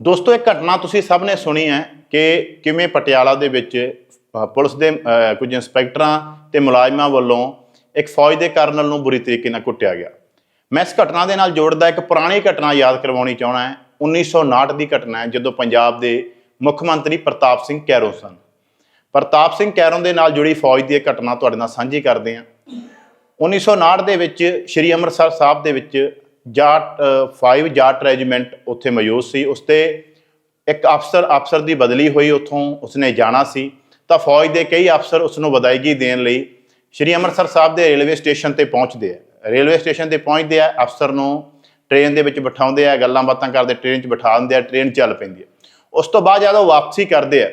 ਦੋਸਤੋ, ਇਹ ਘਟਨਾ ਤੁਸੀਂ ਸਭ ਨੇ ਸੁਣੀ ਹੈ ਕਿ ਕਿਵੇਂ ਪਟਿਆਲਾ ਦੇ ਵਿੱਚ ਪੁਲਿਸ ਦੇ ਕੁਝ ਇੰਸਪੈਕਟਰਾਂ ਤੇ ਮੁਲਾਜ਼ਮਾਂ ਵੱਲੋਂ ਇੱਕ ਫੌਜ ਦੇ ਕਰਨਲ ਨੂੰ ਬੁਰੀ ਤਰੀਕੇ ਨਾਲ ਕੁੱਟਿਆ ਗਿਆ। ਮੈਂ ਇਸ ਘਟਨਾ ਦੇ ਨਾਲ ਜੋੜਦਾ ਇੱਕ ਪੁਰਾਣੀ ਘਟਨਾ ਯਾਦ ਕਰਵਾਉਣੀ ਚਾਹਣਾ ਹੈ। 1959 ਦੀ ਘਟਨਾ ਹੈ, ਜਦੋਂ ਪੰਜਾਬ ਦੇ ਮੁੱਖ ਮੰਤਰੀ ਪ੍ਰਤਾਪ ਸਿੰਘ ਕੈਰੋਂ ਸਨ। ਪ੍ਰਤਾਪ ਸਿੰਘ ਕੈਰੋਂ ਦੇ ਨਾਲ ਜੁੜੀ ਫੌਜ ਦੀ ਇਹ ਘਟਨਾ ਤੁਹਾਡੇ ਨਾਲ ਸਾਂਝੀ ਕਰਦੇ ਹਾਂ। 1959 ਦੇ ਵਿੱਚ ਸ਼੍ਰੀ ਅੰਮ੍ਰਿਤਸਰ ਸਾਹਿਬ ਦੇ ਵਿੱਚ ਜਾਟ 5 ਜਾਟ ਰੈਜੀਮੈਂਟ ਉੱਥੇ ਮੌਜੂਦ ਸੀ। ਉਸ ਤੇ ਇੱਕ ਅਫਸਰ ਅਫਸਰ ਦੀ ਬਦਲੀ ਹੋਈ, ਉੱਥੋਂ ਉਸਨੇ ਜਾਣਾ ਸੀ। ਤਾਂ ਫੌਜ ਦੇ ਕਈ ਅਫਸਰ ਉਸ ਨੂੰ ਵਿਦਾਇਗੀ ਦੇਣ ਲਈ ਸ਼੍ਰੀ ਅੰਮ੍ਰਿਤਸਰ ਸਾਹਿਬ ਦੇ ਰੇਲਵੇ ਸਟੇਸ਼ਨ ਤੇ ਪਹੁੰਚਦੇ ਆ। ਰੇਲਵੇ ਸਟੇਸ਼ਨ ਤੇ ਪਹੁੰਚਦੇ ਆ, ਅਫਸਰ ਨੂੰ ਟ੍ਰੇਨ ਦੇ ਵਿੱਚ ਬਿਠਾਉਂਦੇ ਆ, ਗੱਲਾਂ ਬਾਤਾਂ ਕਰਦੇ, ਟ੍ਰੇਨ 'ਚ ਬਿਠਾ ਦਿੰਦੇ ਆ, ਟ੍ਰੇਨ ਚੱਲ ਪੈਂਦੀ ਹੈ ਉਸ ਤੋਂ ਬਾਅਦ ਜਦੋਂ ਵਾਪਸੀ ਕਰਦੇ ਆ,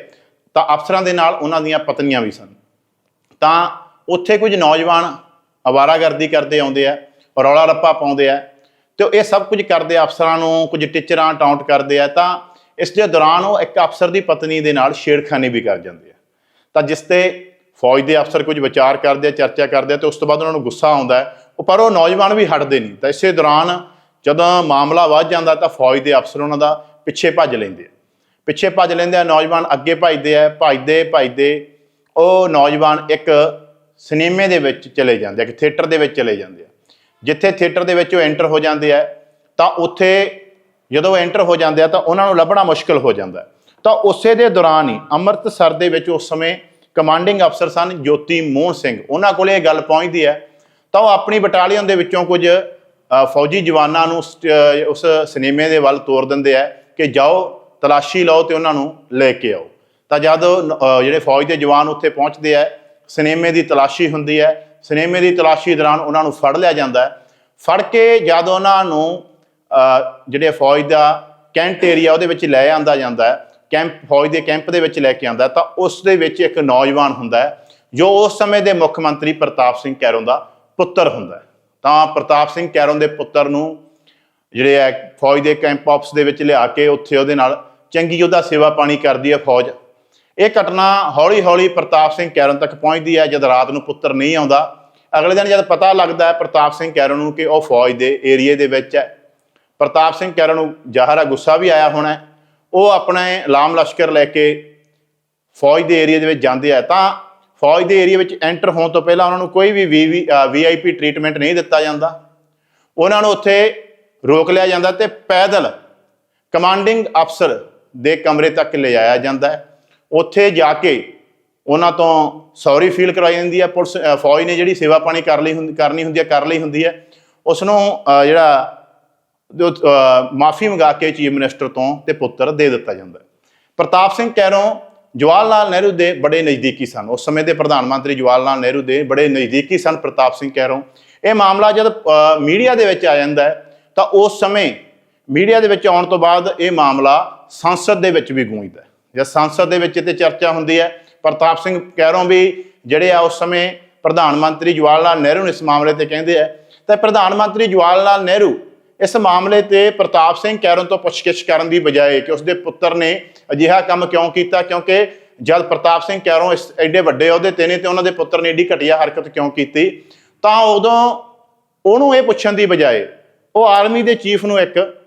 ਤਾਂ ਅਫਸਰਾਂ ਦੇ ਨਾਲ ਉਹਨਾਂ ਦੀਆਂ ਪਤਨੀਆਂ ਵੀ ਸਨ। ਤਾਂ ਉੱਥੇ ਕੁਝ ਨੌਜਵਾਨ ਅਵਾਰਾਗਰਦੀ ਕਰਦੇ ਆਉਂਦੇ ਆ, ਰੌਲਾ ਰੱਪਾ ਪਾਉਂਦੇ ਆ ਤੇ ਇਹ ਸਭ ਕੁਝ ਕਰਦੇ ਆ, ਅਫਸਰਾਂ ਨੂੰ, ਕੁਝ ਟੀਚਰਾਂ ਟਾਉਂਟ ਕਰਦੇ ਆ, ਤਾਂ ਇਸ ਦੇ ਦੌਰਾਨ ਉਹ ਇੱਕ ਅਫਸਰ ਦੀ ਪਤਨੀ ਦੇ ਨਾਲ ਛੇੜਖਾਨੀ ਵੀ ਕਰ ਜਾਂਦੇ ਆ। ਤਾਂ ਜਿਸ ਤੇ ਫੌਜ ਦੇ ਅਫਸਰ ਕੁਝ ਵਿਚਾਰ ਕਰਦੇ ਆ, ਚਰਚਾ ਕਰਦੇ ਆ, ਤੇ ਉਸ ਤੋਂ ਬਾਅਦ ਉਹਨਾਂ ਨੂੰ ਗੁੱਸਾ ਆਉਂਦਾ ਹੈ, ਉਹ ਪਰ ਉਹ ਨੌਜਵਾਨ ਵੀ ਹਟਦੇ ਨਹੀਂ। ਤਾਂ ਇਸੇ ਦੌਰਾਨ ਜਦੋਂ ਮਾਮਲਾ ਵੱਧ ਜਾਂਦਾ, ਤਾਂ ਫੌਜ ਦੇ ਅਫਸਰ ਉਹਨਾਂ ਦਾ ਪਿੱਛੇ ਭੱਜ ਲੈਂਦੇ ਆ। ਪਿੱਛੇ ਭੱਜ ਲੈਂਦੇ ਆ, ਨੌਜਵਾਨ ਅੱਗੇ ਭੱਜਦੇ ਆ, ਭੱਜਦੇ ਭੱਜਦੇ ਉਹ ਨੌਜਵਾਨ ਇੱਕ ਸਿਨੇਮੇ ਦੇ ਵਿੱਚ ਚਲੇ ਜਾਂਦੇ ਆ ਕਿ ਥੀਏਟਰ ਦੇ ਵਿੱਚ ਚਲੇ ਜਾਂਦੇ ਆ। ਜਿੱਥੇ ਥੀਏਟਰ ਦੇ ਵਿੱਚ ਉਹ ਐਂਟਰ ਹੋ ਜਾਂਦੇ ਆ, ਤਾਂ ਉੱਥੇ ਜਦੋਂ ਐਂਟਰ ਹੋ ਜਾਂਦੇ ਆ, ਤਾਂ ਉਹਨਾਂ ਨੂੰ ਲੱਭਣਾ ਮੁਸ਼ਕਲ ਹੋ ਜਾਂਦਾ ਤਾਂ ਉਸੇ ਦੇ ਦੌਰਾਨ ਹੀ ਅੰਮ੍ਰਿਤਸਰ ਦੇ ਵਿੱਚ ਉਸ ਸਮੇਂ ਕਮਾਂਡਿੰਗ ਅਫਸਰ ਸਨ ਜੋਤੀ ਮੋਹਨ ਸਿੰਘ। ਉਹਨਾਂ ਕੋਲੇ ਇਹ ਗੱਲ ਪਹੁੰਚਦੀ ਹੈ, ਤਾਂ ਉਹ ਆਪਣੀ ਬਟਾਲੀਅਨ ਦੇ ਵਿੱਚੋਂ ਕੁਝ ਫੌਜੀ ਜਵਾਨਾਂ ਨੂੰ ਸਟ- ਉਸ ਸਿਨੇਮੇ ਦੇ ਵੱਲ ਤੋਰ ਦਿੰਦੇ ਆ ਕਿ ਜਾਓ, ਤਲਾਸ਼ੀ ਲਓ ਤੇ ਉਹਨਾਂ ਨੂੰ ਲੈ ਕੇ ਆਓ। ਤਾਂ ਜਦ ਜਿਹੜੇ ਫੌਜ ਦੇ ਜਵਾਨ ਉੱਥੇ ਪਹੁੰਚਦੇ ਆ, ਸਿਨੇਮੇ ਦੀ ਤਲਾਸ਼ੀ ਹੁੰਦੀ ਹੈ ਸਿਨੇਮੇ ਦੀ ਤਲਾਸ਼ੀ ਦੌਰਾਨ ਉਹਨਾਂ ਨੂੰ ਫੜ ਲਿਆ ਜਾਂਦਾ ਫੜ ਕੇ ਜਦ ਉਹਨਾਂ ਨੂੰ ਜਿਹੜੇ ਫੌਜ ਦਾ ਕੈਂਟ ਏਰੀਆ ਉਹਦੇ ਵਿੱਚ ਲੈ ਆਂਦਾ ਜਾਂਦਾ ਹੈ, ਕੈਂਪ, ਫੌਜ ਦੇ ਕੈਂਪ ਦੇ ਵਿੱਚ ਲੈ ਕੇ ਆਂਦਾ ਤਾਂ ਉਸ ਦੇ ਵਿੱਚ ਇੱਕ ਨੌਜਵਾਨ ਹੁੰਦਾ ਜੋ ਉਸ ਸਮੇਂ ਦੇ ਮੁੱਖ ਮੰਤਰੀ ਪ੍ਰਤਾਪ ਸਿੰਘ ਕੈਰੋਂ ਦਾ ਪੁੱਤਰ ਹੁੰਦਾ ਤਾਂ ਪ੍ਰਤਾਪ ਸਿੰਘ ਕੈਰੋਂ ਦੇ ਪੁੱਤਰ ਨੂੰ ਜਿਹੜੇ ਹੈ, ਫੌਜ ਦੇ ਕੈਂਪ ਆਫਿਸ ਦੇ ਵਿੱਚ ਲਿਆ ਕੇ ਉੱਥੇ ਉਹਦੇ ਨਾਲ ਚੰਗੀ ਉਹਦਾ ਸੇਵਾ ਪਾਣੀ ਕਰਦੀ ਹੈ ਫੌਜ। ਇਹ ਘਟਨਾ ਹੌਲੀ-ਹੌਲੀ ਪ੍ਰਤਾਪ ਸਿੰਘ ਕੈਰਨ ਤੱਕ ਪਹੁੰਚਦੀ ਹੈ, ਜਦ ਰਾਤ ਨੂੰ ਪੁੱਤਰ ਨਹੀਂ ਆਉਂਦਾ। ਅਗਲੇ ਦਿਨ ਜਦ ਪਤਾ ਲੱਗਦਾ ਹੈ, ਪ੍ਰਤਾਪ ਸਿੰਘ ਕੈਰਨ ਨੂੰ ਕਿ ਉਹ ਫੌਜ ਦੇ ਏਰੀਏ ਦੇ ਵਿੱਚ ਹੈ। ਪ੍ਰਤਾਪ ਸਿੰਘ ਕੈਰਨ ਨੂੰ ਜ਼ਾਹਰਾ ਗੁੱਸਾ ਵੀ ਆਇਆ ਹੋਣਾ ਉਹ ਆਪਣੇ ਲਾਮ ਲਸ਼ਕਰ ਲੈ ਕੇ ਫੌਜ ਦੇ ਏਰੀਆ ਦੇ ਵਿੱਚ ਜਾਂਦੇ ਆ। ਤਾਂ ਫੌਜ ਦੇ ਏਰੀਆ ਵਿੱਚ ਐਂਟਰ ਹੋਣ ਤੋਂ ਪਹਿਲਾਂ ਉਹਨਾਂ ਨੂੰ ਕੋਈ ਵੀ ਵੀਆਈਪੀ ਟ੍ਰੀਟਮੈਂਟ ਨਹੀਂ ਦਿੱਤਾ ਜਾਂਦਾ। ਉਹਨਾਂ ਨੂੰ ਉੱਥੇ ਰੋਕ ਲਿਆ ਜਾਂਦਾ ਤੇ ਪੈਦਲ ਕਮਾਂਡਿੰਗ ਅਫਸਰ ਦੇ ਕਮਰੇ ਤੱਕ ਲਿਜਾਇਆ ਜਾਂਦਾ ਹੈ। ਉੱਥੇ ਜਾ ਕੇ ਉਹਨਾਂ ਤੋਂ ਸੌਰੀ ਫੀਲ ਕਰਵਾਈ ਜਾਂਦੀ ਹੈ ਪੁਲਿਸ ਫੌਜ ਨੇ ਜਿਹੜੀ ਸੇਵਾ ਪਾਣੀ ਕਰ ਲਈ ਹੁੰਦੀ ਕਰਨੀ ਹੁੰਦੀ ਹੈ ਕਰ ਲਈ ਹੁੰਦੀ ਹੈ ਉਸ ਨੂੰ ਜਿਹੜਾ ਮਾਫੀ ਮੰਗਾ ਕੇ ਚੀਫ ਮਿਨਿਸਟਰ ਤੋਂ ਤੇ ਪੁੱਤਰ ਦੇ ਦਿੱਤਾ ਜਾਂਦਾ ਪ੍ਰਤਾਪ ਸਿੰਘ ਕੈਰੋਂ ਜਵਾਹਰ ਲਾਲ ਨਹਿਰੂ ਦੇ ਬੜੇ ਨਜ਼ਦੀਕੀ ਸਨ। ਉਸ ਸਮੇਂ ਦੇ ਪ੍ਰਧਾਨ ਮੰਤਰੀ ਜਵਾਹਰ ਲਾਲ ਨਹਿਰੂ ਦੇ ਬੜੇ ਨਜ਼ਦੀਕੀ ਸਨ ਪ੍ਰਤਾਪ ਸਿੰਘ ਕੈਰੋਂ। ਇਹ ਮਾਮਲਾ ਜਦ ਮੀਡੀਆ ਦੇ ਵਿੱਚ ਆ ਜਾਂਦਾ ਹੈ, ਤਾਂ ਉਸ ਸਮੇਂ ਮੀਡੀਆ ਦੇ ਵਿੱਚ ਆਉਣ ਤੋਂ ਬਾਅਦ ਇਹ ਮਾਮਲਾ ਸੰਸਦ ਦੇ ਵਿੱਚ ਵੀ ਗੂੰਜਦਾ ਜਾਂ ਸੰਸਦ ਦੇ ਵਿੱਚ ਤੇ ਚਰਚਾ ਹੁੰਦੀ ਹੈ। ਪ੍ਰਤਾਪ ਸਿੰਘ ਕੈਰੋਂ ਵੀ ਜਿਹੜੇ ਆ ਉਸ ਸਮੇਂ ਪ੍ਰਧਾਨ ਮੰਤਰੀ ਜਵਾਹਰ ਲਾਲ ਨਹਿਰੂ ਨੂੰ ਇਸ ਮਾਮਲੇ ਤੇ ਕਹਿੰਦੇ ਆ। ਤਾਂ ਪ੍ਰਧਾਨ ਮੰਤਰੀ ਜਵਾਹਰ ਲਾਲ ਨਹਿਰੂ ਇਸ ਮਾਮਲੇ ਤੇ ਪ੍ਰਤਾਪ ਸਿੰਘ ਕੈਰਨ ਤੋਂ ਪੁੱਛਗਿੱਛ ਕਰਨ ਦੀ ਬਜਾਏ ਕਿ ਉਸਦੇ ਪੁੱਤਰ ਨੇ ਅਜਿਹਾ ਕੰਮ ਕਿਉਂ ਕੀਤਾ? ਕਿਉਂਕਿ ਜਦ ਪ੍ਰਤਾਪ ਸਿੰਘ ਕੈਰੋਂ ਇਸ ਐਡੇ ਵੱਡੇ ਅਹੁਦੇ ਤੇ ਨੇ ਤੇ ਉਹਨਾਂ ਦੇ ਪੁੱਤਰ ਨੇ ਏਡੀ ਘਟੀਆ ਹਰਕਤ ਕਿਉਂ ਕੀਤੀ? ਤਾਂ ਉਦੋਂ ਉਹਨੂੰ ਇਹ ਪੁੱਛਣ ਦੀ ਬਜਾਏ ਉਹ ਆਰਮੀ ਦੇ ਚੀਫ ਨੂੰ ਇੱਕ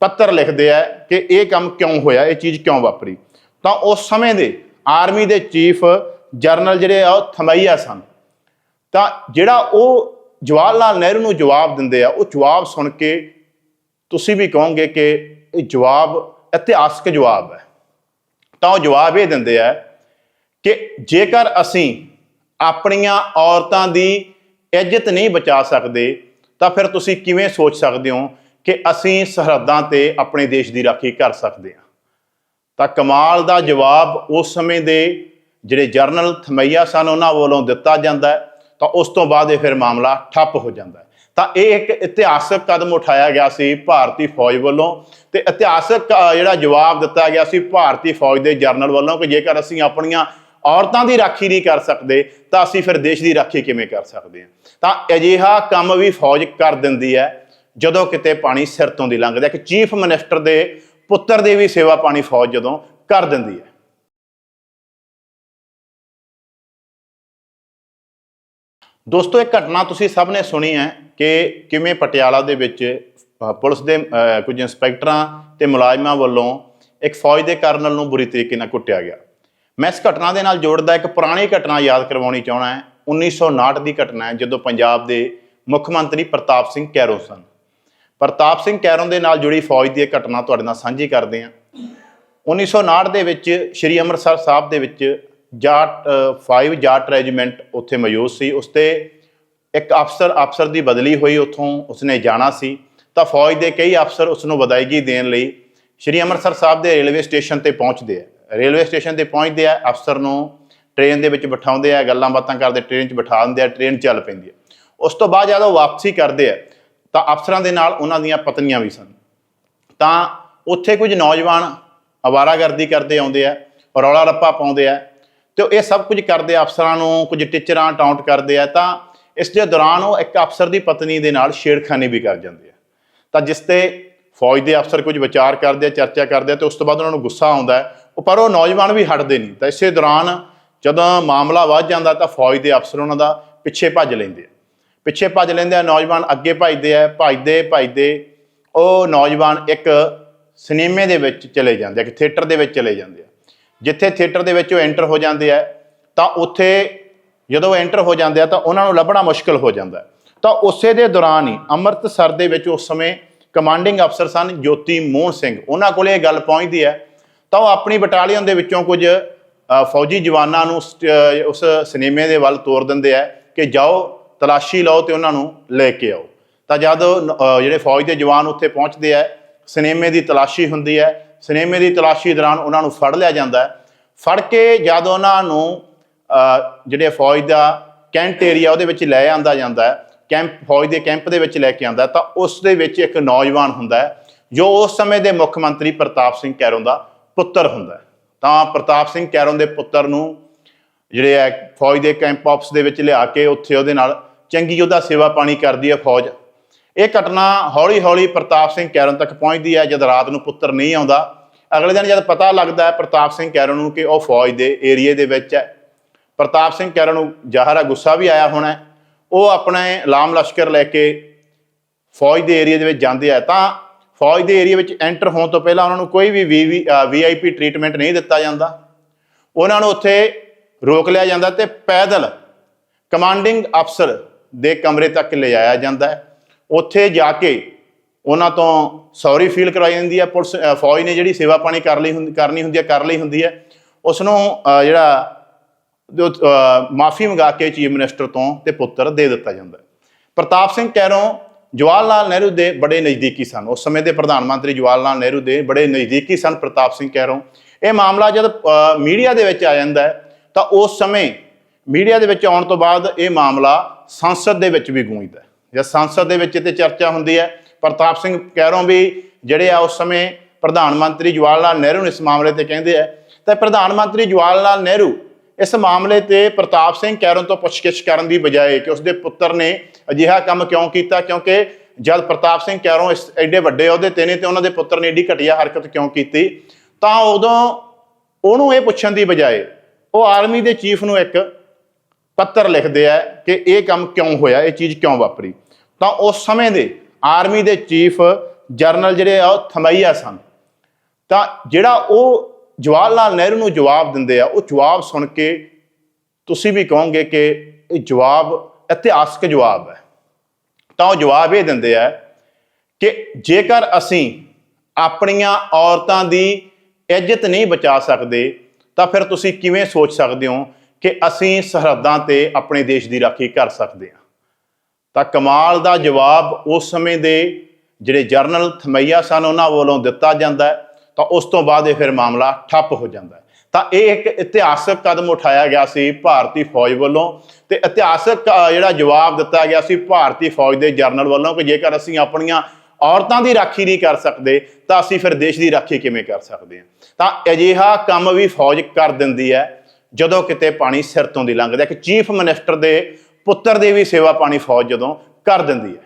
ਪੱਤਰ ਲਿਖਦੇ ਆ ਕਿ ਇਹ ਕੰਮ ਕਿਉਂ ਹੋਇਆ? ਇਹ ਚੀਜ਼ ਕਿਉਂ ਵਾਪਰੀ? ਤਾਂ ਉਸ ਸਮੇਂ ਦੇ ਆਰਮੀ ਦੇ ਚੀਫ ਜਰਨਲ ਜਿਹੜੇ ਆ, ਉਹ ਥਮਈਆ ਸਨ। ਤਾਂ ਜਿਹੜਾ ਉਹ ਜਵਾਹਰ ਲਾਲ ਨਹਿਰੂ ਨੂੰ ਜਵਾਬ ਦਿੰਦੇ ਆ, ਉਹ ਜਵਾਬ ਸੁਣ ਕੇ ਤੁਸੀਂ ਵੀ ਕਹੋਗੇ ਕਿ ਇਹ ਜਵਾਬ ਇਤਿਹਾਸਕ ਜਵਾਬ ਹੈ। ਤਾਂ ਉਹ ਜਵਾਬ ਇਹ ਦਿੰਦੇ ਆ ਕਿ ਜੇਕਰ ਅਸੀਂ ਆਪਣੀਆਂ ਔਰਤਾਂ ਦੀ ਇੱਜ਼ਤ ਨਹੀਂ ਬਚਾ ਸਕਦੇ, ਤਾਂ ਫਿਰ ਤੁਸੀਂ ਕਿਵੇਂ ਸੋਚ ਸਕਦੇ ਹੋ ਕਿ ਅਸੀਂ ਸਰਹੱਦਾਂ ਤੇ ਆਪਣੇ ਦੇਸ਼ ਦੀ ਰਾਖੀ ਕਰ ਸਕਦੇ ਹਾਂ? ਤਾਂ ਕਮਾਲ ਦਾ ਜਵਾਬ ਉਸ ਸਮੇਂ ਦੇ ਜਿਹੜੇ ਜਰਨਲ ਥਮਈਆ ਸਨ, ਉਹਨਾਂ ਵੱਲੋਂ ਦਿੱਤਾ ਜਾਂਦਾ ਹੈ। ਤਾਂ ਉਸ ਤੋਂ ਬਾਅਦ ਇਹ ਫਿਰ ਮਾਮਲਾ ਠੱਪ ਹੋ ਜਾਂਦਾ ਹੈ। ਤਾਂ ਇਹ ਇੱਕ ਇਤਿਹਾਸਕ ਕਦਮ ਉਠਾਇਆ ਗਿਆ ਸੀ ਭਾਰਤੀ ਫੌਜ ਵੱਲੋਂ ਤੇ ਇਤਿਹਾਸਕ ਜਿਹੜਾ ਜਵਾਬ ਦਿੱਤਾ ਗਿਆ ਸੀ ਭਾਰਤੀ ਫੌਜ ਦੇ ਜਰਨਲ ਵੱਲੋਂ ਕਿ ਜੇਕਰ ਅਸੀਂ ਆਪਣੀਆਂ ਔਰਤਾਂ ਦੀ ਰਾਖੀ ਨਹੀਂ ਕਰ ਸਕਦੇ, ਤਾਂ ਅਸੀਂ ਫਿਰ ਦੇਸ਼ ਦੀ ਰਾਖੀ ਕਿਵੇਂ ਕਰ ਸਕਦੇ ਹਾਂ? ਤਾਂ ਅਜਿਹਾ ਕੰਮ ਵੀ ਫੌਜ ਕਰ ਦਿੰਦੀ ਹੈ ਜਦੋਂ ਕਿਤੇ ਪਾਣੀ ਸਿਰ ਤੋਂ ਦੀ ਲੰਘਦਾ। ਕਿ ਚੀਫ ਮਿਨਿਸਟਰ ਦੇ ਪੁੱਤਰ ਦੀ ਵੀ ਸੇਵਾ ਪਾਣੀ ਫੌਜ ਜਦੋਂ ਕਰ ਦਿੰਦੀ ਹੈ। ਦੋਸਤੋ, ਇਹ ਘਟਨਾ ਤੁਸੀਂ ਸਭ ਨੇ ਸੁਣੀ ਹੈ ਕਿ ਕਿਵੇਂ ਪਟਿਆਲਾ ਦੇ ਵਿੱਚ ਪੁਲਿਸ ਦੇ ਕੁਝ ਇੰਸਪੈਕਟਰਾਂ ਤੇ ਮੁਲਾਜ਼ਮਾਂ ਵੱਲੋਂ ਇੱਕ ਫੌਜ ਦੇ ਕਰਨਲ ਨੂੰ ਬੁਰੀ ਤਰੀਕੇ ਨਾਲ ਕੁੱਟਿਆ ਗਿਆ। ਮੈਂ ਇਸ ਘਟਨਾ ਦੇ ਨਾਲ ਜੋੜਦਾ ਇੱਕ ਪੁਰਾਣੀ ਘਟਨਾ ਯਾਦ ਕਰਵਾਉਣੀ ਚਾਹਣਾ ਹੈ। 1959 ਦੀ ਘਟਨਾ ਹੈ, ਜਦੋਂ ਪੰਜਾਬ ਦੇ ਮੁੱਖ ਮੰਤਰੀ ਪ੍ਰਤਾਪ ਸਿੰਘ ਕੈਰੋਂ ਸਨ। ਪ੍ਰਤਾਪ ਸਿੰਘ ਕੈਰੋਂ ਦੇ ਨਾਲ ਜੁੜੀ ਫੌਜ ਦੀ ਇਹ ਘਟਨਾ ਤੁਹਾਡੇ ਨਾਲ ਸਾਂਝੀ ਕਰਦੇ ਹਾਂ। 1959 ਦੇ ਵਿੱਚ ਸ਼੍ਰੀ ਅੰਮ੍ਰਿਤਸਰ ਸਾਹਿਬ ਦੇ ਵਿੱਚ ਜਾਟ 5 ਜਾਟ ਰੈਜੀਮੈਂਟ ਉੱਥੇ ਮੌਜੂਦ ਸੀ। ਉਸ ਤੇ ਇੱਕ ਅਫਸਰ ਅਫਸਰ ਦੀ ਬਦਲੀ ਹੋਈ, ਉੱਥੋਂ ਉਸਨੇ ਜਾਣਾ ਸੀ। ਤਾਂ ਫੌਜ ਦੇ ਕਈ ਅਫਸਰ ਉਸ ਨੂੰ ਵਿਦਾਇਗੀ ਦੇਣ ਲਈ ਸ਼੍ਰੀ ਅੰਮ੍ਰਿਤਸਰ ਸਾਹਿਬ ਦੇ ਰੇਲਵੇ ਸਟੇਸ਼ਨ ਤੇ ਪਹੁੰਚਦੇ ਆ। ਰੇਲਵੇ ਸਟੇਸ਼ਨ ਤੇ ਪਹੁੰਚਦੇ ਆ, ਅਫਸਰ ਨੂੰ ਟ੍ਰੇਨ ਦੇ ਵਿੱਚ ਬਿਠਾਉਂਦੇ ਆ, ਗੱਲਾਂ ਬਾਤਾਂ ਕਰਦੇ, ਟ੍ਰੇਨ 'ਚ ਬਿਠਾ ਦਿੰਦੇ ਆ, ਟ੍ਰੇਨ ਚੱਲ ਪੈਂਦੀ ਹੈ ਉਸ ਤੋਂ ਬਾਅਦ ਜਦੋਂ ਵਾਪਸੀ ਕਰਦੇ ਆ ਤਾਂ ਅਫਸਰਾਂ ਦੇ ਨਾਲ ਉਹਨਾਂ ਦੀਆਂ ਪਤਨੀਆਂ ਵੀ ਸਨ। ਤਾਂ ਉੱਥੇ ਕੁਝ ਨੌਜਵਾਨ ਅਵਾਰਾਗਰਦੀ ਕਰਦੇ ਆਉਂਦੇ ਆ, ਰੌਲਾ ਰੱਪਾ ਪਾਉਂਦੇ ਆ ਤੇ ਇਹ ਸਭ ਕੁਝ ਕਰਦੇ ਅਫਸਰਾਂ ਨੂੰ ਕੁਝ ਟੀਚਰਾਂ ਟਾਉਂਟ ਕਰਦੇ ਆ, ਤਾਂ ਇਸ ਦੇ ਦੌਰਾਨ ਉਹ ਇੱਕ ਅਫਸਰ ਦੀ ਪਤਨੀ ਦੇ ਨਾਲ ਛੇੜਖਾਨੀ ਵੀ ਕਰ ਜਾਂਦੇ ਆ। ਤਾਂ ਜਿਸ ਤੇ ਫੌਜ ਦੇ ਅਫਸਰ ਕੁਝ ਵਿਚਾਰ ਕਰਦੇ ਆ, ਚਰਚਾ ਕਰਦੇ ਆ ਤੇ ਉਸ ਤੋਂ ਬਾਅਦ ਉਹਨਾਂ ਨੂੰ ਗੁੱਸਾ ਆਉਂਦਾ ਹੈ, ਪਰ ਉਹ ਨੌਜਵਾਨ ਵੀ ਹਟਦੇ ਨਹੀਂ। ਤਾਂ ਇਸੇ ਦੌਰਾਨ ਜਦੋਂ ਮਾਮਲਾ ਵੱਧ ਜਾਂਦਾ ਤਾਂ ਫੌਜ ਦੇ ਅਫਸਰ ਉਹਨਾਂ ਦਾ ਪਿੱਛੇ ਭੱਜ ਲੈਂਦੇ ਆ। ਪਿੱਛੇ ਭੱਜ ਲੈਂਦੇ ਆ, ਨੌਜਵਾਨ ਅੱਗੇ ਭੱਜਦੇ ਆ, ਭੱਜਦੇ ਭੱਜਦੇ ਉਹ ਨੌਜਵਾਨ ਇੱਕ ਸਿਨੇਮੇ ਦੇ ਵਿੱਚ ਚਲੇ ਜਾਂਦੇ ਆ ਕਿ ਥੀਏਟਰ ਦੇ ਵਿੱਚ ਚਲੇ ਜਾਂਦੇ ਆ। ਜਿੱਥੇ ਥੀਏਟਰ ਦੇ ਵਿੱਚ ਉਹ ਐਂਟਰ ਹੋ ਜਾਂਦੇ ਆ, ਤਾਂ ਉੱਥੇ ਜਦੋਂ ਐਂਟਰ ਹੋ ਜਾਂਦੇ ਆ, ਤਾਂ ਉਹਨਾਂ ਨੂੰ ਲੱਭਣਾ ਮੁਸ਼ਕਲ ਹੋ ਜਾਂਦਾ ਤਾਂ ਉਸੇ ਦੇ ਦੌਰਾਨ ਹੀ ਅੰਮ੍ਰਿਤਸਰ ਦੇ ਵਿੱਚ ਉਸ ਸਮੇਂ ਕਮਾਂਡਿੰਗ ਅਫਸਰ ਸਨ ਜੋਤੀ ਮੋਹਨ ਸਿੰਘ। ਉਹਨਾਂ ਕੋਲੇ ਇਹ ਗੱਲ ਪਹੁੰਚਦੀ ਹੈ, ਤਾਂ ਉਹ ਆਪਣੀ ਬਟਾਲੀਅਨ ਦੇ ਵਿੱਚੋਂ ਕੁਝ ਫੌਜੀ ਜਵਾਨਾਂ ਨੂੰ ਸਟ- ਉਸ ਸਿਨੇਮੇ ਦੇ ਵੱਲ ਤੋਰ ਦਿੰਦੇ ਆ ਕਿ ਜਾਓ ਤਲਾਸ਼ੀ ਲਓ ਤੇ ਉਹਨਾਂ ਨੂੰ ਲੈ ਕੇ ਆਓ। ਤਾਂ ਜਦ ਜਿਹੜੇ ਫੌਜ ਦੇ ਜਵਾਨ ਉੱਥੇ ਪਹੁੰਚਦੇ ਆ, ਸਿਨੇਮੇ ਦੀ ਤਲਾਸ਼ੀ ਹੁੰਦੀ ਹੈ, ਸਿਨੇਮੇ ਦੀ ਤਲਾਸ਼ੀ ਦੌਰਾਨ ਉਹਨਾਂ ਨੂੰ ਫੜ ਲਿਆ ਜਾਂਦਾ ਫੜ ਕੇ ਜਦ ਉਹਨਾਂ ਨੂੰ ਜਿਹੜੇ ਫੌਜ ਦਾ ਕੈਂਟ ਏਰੀਆ ਉਹਦੇ ਵਿੱਚ ਲੈ ਆਂਦਾ ਜਾਂਦਾ ਹੈ, ਕੈਂਪ, ਫੌਜ ਦੇ ਕੈਂਪ ਦੇ ਵਿੱਚ ਲੈ ਕੇ ਆਂਦਾ ਤਾਂ ਉਸ ਦੇ ਵਿੱਚ ਇੱਕ ਨੌਜਵਾਨ ਹੁੰਦਾ ਹੈ, ਜੋ ਉਸ ਸਮੇਂ ਦੇ ਮੁੱਖ ਮੰਤਰੀ ਪ੍ਰਤਾਪ ਸਿੰਘ ਕੈਰੋਂ ਦਾ ਪੁੱਤਰ ਹੁੰਦਾ ਤਾਂ ਪ੍ਰਤਾਪ ਸਿੰਘ ਕੈਰੋਂ ਦੇ ਪੁੱਤਰ ਨੂੰ ਜਿਹੜੇ ਹੈ, ਫੌਜ ਦੇ ਕੈਂਪ ਆਫਿਸ ਦੇ ਵਿੱਚ ਲਿਆ ਕੇ ਉੱਥੇ ਉਹਦੇ ਨਾਲ ਚੰਗੀ ਉਹਦਾ ਸੇਵਾ ਪਾਣੀ ਕਰਦੀ ਹੈ ਫੌਜ। ਇਹ ਘਟਨਾ ਹੌਲੀ-ਹੌਲੀ ਪ੍ਰਤਾਪ ਸਿੰਘ ਕੈਰਨ ਤੱਕ ਪਹੁੰਚਦੀ ਹੈ ਜਦ ਰਾਤ ਨੂੰ ਪੁੱਤਰ ਨਹੀਂ ਆਉਂਦਾ। ਅਗਲੇ ਦਿਨ ਜਦ ਪਤਾ ਲੱਗਦਾ ਹੈ, ਪ੍ਰਤਾਪ ਸਿੰਘ ਕੈਰਨ ਨੂੰ ਕਿ ਉਹ ਫੌਜ ਦੇ ਏਰੀਏ ਦੇ ਵਿੱਚ ਹੈ। ਪ੍ਰਤਾਪ ਸਿੰਘ ਕੈਰਨ ਨੂੰ ਜ਼ਾਹਰਾ ਗੁੱਸਾ ਵੀ ਆਇਆ ਹੋਣਾ ਉਹ ਆਪਣੇ ਲਾਮ ਲਸ਼ਕਰ ਲੈ ਕੇ ਫੌਜ ਦੇ ਏਰੀਆ ਦੇ ਵਿੱਚ ਜਾਂਦੇ ਆ। ਤਾਂ ਫੌਜ ਦੇ ਏਰੀਆ ਵਿੱਚ ਐਂਟਰ ਹੋਣ ਤੋਂ ਪਹਿਲਾਂ ਉਹਨਾਂ ਨੂੰ ਕੋਈ ਵੀ ਵੀਆਈਪੀ ਟ੍ਰੀਟਮੈਂਟ ਨਹੀਂ ਦਿੱਤਾ ਜਾਂਦਾ। ਉਹਨਾਂ ਨੂੰ ਉੱਥੇ ਰੋਕ ਲਿਆ ਜਾਂਦਾ ਤੇ ਪੈਦਲ ਕਮਾਂਡਿੰਗ ਅਫਸਰ ਦੇ ਕਮਰੇ ਤੱਕ ਲਿਜਾਇਆ ਜਾਂਦਾ ਹੈ। ਉੱਥੇ ਜਾ ਕੇ ਉਹਨਾਂ ਤੋਂ ਸੌਰੀ ਫੀਲ ਕਰਵਾਈ ਜਾਂਦੀ ਹੈ। ਪੁਲਿਸ ਫੌਜ ਨੇ ਜਿਹੜੀ ਸੇਵਾ ਪਾਣੀ ਕਰ ਲਈ ਹੁੰਦੀ, ਕਰਨੀ ਹੁੰਦੀ ਹੈ, ਕਰ ਲਈ ਹੁੰਦੀ ਹੈ। ਉਸ ਨੂੰ ਜਿਹੜਾ ਮਾਫੀ ਮੰਗਾ ਕੇ ਚੀਫ ਮਿਨਿਸਟਰ ਤੋਂ ਤੇ ਪੁੱਤਰ ਦੇ ਦਿੱਤਾ ਜਾਂਦਾ ਹੈ। ਪ੍ਰਤਾਪ ਸਿੰਘ ਕੈਰੋਂ ਜਵਾਹਰ ਲਾਲ ਨਹਿਰੂ ਦੇ ਬੜੇ ਨਜ਼ਦੀਕੀ ਸਨ। ਉਸ ਸਮੇਂ ਦੇ ਪ੍ਰਧਾਨ ਮੰਤਰੀ ਜਵਾਹਰ ਲਾਲ ਨਹਿਰੂ ਦੇ ਬੜੇ ਨਜ਼ਦੀਕੀ ਸਨ ਪ੍ਰਤਾਪ ਸਿੰਘ ਕੈਰੋਂ। ਇਹ ਮਾਮਲਾ ਜਦ ਮੀਡੀਆ ਦੇ ਵਿੱਚ ਆ ਜਾਂਦਾ ਤਾਂ ਉਸ ਸਮੇਂ ਮੀਡੀਆ ਦੇ ਵਿੱਚ ਆਉਣ ਤੋਂ ਬਾਅਦ ਇਹ ਮਾਮਲਾ ਸੰਸਦ ਦੇ ਵਿੱਚ ਵੀ ਗੂੰਜਦਾ ਹੈ। ਜਦ ਸੰਸਦ ਦੇ ਵਿੱਚ ਤੇ ਚਰਚਾ ਹੁੰਦੀ ਹੈ, ਪ੍ਰਤਾਪ ਸਿੰਘ ਕਹਿਰੋਂ ਵੀ ਜਿਹੜੇ ਆ ਉਸ ਸਮੇਂ ਪ੍ਰਧਾਨ ਮੰਤਰੀ ਜਵਾਹਰ ਲਾਲ ਨਹਿਰੂ ਨੂੰ ਇਸ ਮਾਮਲੇ ਤੇ ਕਹਿੰਦੇ ਆ, ਤਾਂ ਪ੍ਰਧਾਨ ਮੰਤਰੀ ਜਵਾਹਰ ਲਾਲ ਨਹਿਰੂ ਇਸ ਮਾਮਲੇ ਤੇ ਪ੍ਰਤਾਪ ਸਿੰਘ ਕਹਿਰੋਂ ਤੋਂ ਪੁੱਛਗਿੱਛ ਕਰਨ ਦੀ ਬਜਾਏ ਕਿ ਉਸਦੇ ਪੁੱਤਰ ਨੇ ਅਜਿਹਾ ਕੰਮ ਕਿਉਂ ਕੀਤਾ, ਕਿਉਂਕਿ ਜਦ ਪ੍ਰਤਾਪ ਸਿੰਘ ਕਹਿਰੋਂ ਇਸ ਐਡੇ ਵੱਡੇ ਅਹੁਦੇ ਤੇ ਨੇ ਤੇ ਉਹਨਾਂ ਦੇ ਪੁੱਤਰ ਨੇ ਏਡੀ ਘਟੀਆ ਹਰਕਤ ਕਿਉਂ ਕੀਤੀ, ਤਾਂ ਉਦੋਂ ਉਹਨੂੰ ਇਹ ਪੁੱਛਣ ਦੀ ਬਜਾਏ ਉਹ ਆਰਮੀ ਦੇ ਚੀਫ ਨੂੰ ਇੱਕ ਪੱਤਰ ਲਿਖਦੇ ਆ ਕਿ ਇਹ ਕੰਮ ਕਿਉਂ ਹੋਇਆ, ਇਹ ਚੀਜ਼ ਕਿਉਂ ਵਾਪਰੀ? ਤਾਂ ਉਸ ਸਮੇਂ ਦੇ ਆਰਮੀ ਦੇ ਚੀਫ ਜਰਨਲ ਜਿਹੜੇ ਆ, ਉਹ ਥਮਈਆ ਸਨ। ਤਾਂ ਜਿਹੜਾ ਉਹ ਜਵਾਹਰ ਲਾਲ ਨਹਿਰੂ ਨੂੰ ਜਵਾਬ ਦਿੰਦੇ ਆ, ਉਹ ਜਵਾਬ ਸੁਣ ਕੇ ਤੁਸੀਂ ਵੀ ਕਹੋਗੇ ਕਿ ਇਹ ਜਵਾਬ ਇਤਿਹਾਸਕ ਜਵਾਬ ਹੈ। ਤਾਂ ਉਹ ਜਵਾਬ ਇਹ ਦਿੰਦੇ ਆ ਕਿ ਜੇਕਰ ਅਸੀਂ ਆਪਣੀਆਂ ਔਰਤਾਂ ਦੀ ਇੱਜ਼ਤ ਨਹੀਂ ਬਚਾ ਸਕਦੇ, ਤਾਂ ਫਿਰ ਤੁਸੀਂ ਕਿਵੇਂ ਸੋਚ ਸਕਦੇ ਹੋ ਕਿ ਅਸੀਂ ਸਰਹੱਦਾਂ ਤੇ ਆਪਣੇ ਦੇਸ਼ ਦੀ ਰਾਖੀ ਕਰ ਸਕਦੇ ਹਾਂ। ਤਾਂ ਕਮਾਲ ਦਾ ਜਵਾਬ ਉਸ ਸਮੇਂ ਦੇ ਜਿਹੜੇ ਜਰਨਲ ਥਮਈਆ ਸਨ, ਉਹਨਾਂ ਵੱਲੋਂ ਦਿੱਤਾ ਜਾਂਦਾ ਹੈ। ਤਾਂ ਉਸ ਤੋਂ ਬਾਅਦ ਇਹ ਫਿਰ ਮਾਮਲਾ ਠੱਪ ਹੋ ਜਾਂਦਾ ਹੈ। ਤਾਂ ਇਹ ਇੱਕ ਇਤਿਹਾਸਕ ਕਦਮ ਉਠਾਇਆ ਗਿਆ ਸੀ ਭਾਰਤੀ ਫੌਜ ਵੱਲੋਂ ਤੇ ਇਤਿਹਾਸਕ ਜਿਹੜਾ ਜਵਾਬ ਦਿੱਤਾ ਗਿਆ ਸੀ ਭਾਰਤੀ ਫੌਜ ਦੇ ਜਰਨਲ ਵੱਲੋਂ ਕਿ ਜੇਕਰ ਅਸੀਂ ਆਪਣੀਆਂ ਔਰਤਾਂ ਦੀ ਰਾਖੀ ਨਹੀਂ ਕਰ ਸਕਦੇ, ਤਾਂ ਅਸੀਂ ਫਿਰ ਦੇਸ਼ ਦੀ ਰਾਖੀ ਕਿਵੇਂ ਕਰ ਸਕਦੇ ਹਾਂ। ਤਾਂ ਅਜਿਹਾ ਕੰਮ ਵੀ ਫੌਜ ਕਰ ਦਿੰਦੀ ਹੈ। ਜਦੋਂ ਕਿਤੇ ਪਾਣੀ ਸਿਰ ਤੋਂ ਦੀ ਲੰਘਦਾ, ਇੱਕ ਚੀਫ ਮਿਨਿਸਟਰ ਦੇ ਪੁੱਤਰ ਦੀ ਵੀ ਸੇਵਾ ਪਾਣੀ ਫੌਜ ਜਦੋਂ ਕਰ ਦਿੰਦੀ ਹੈ।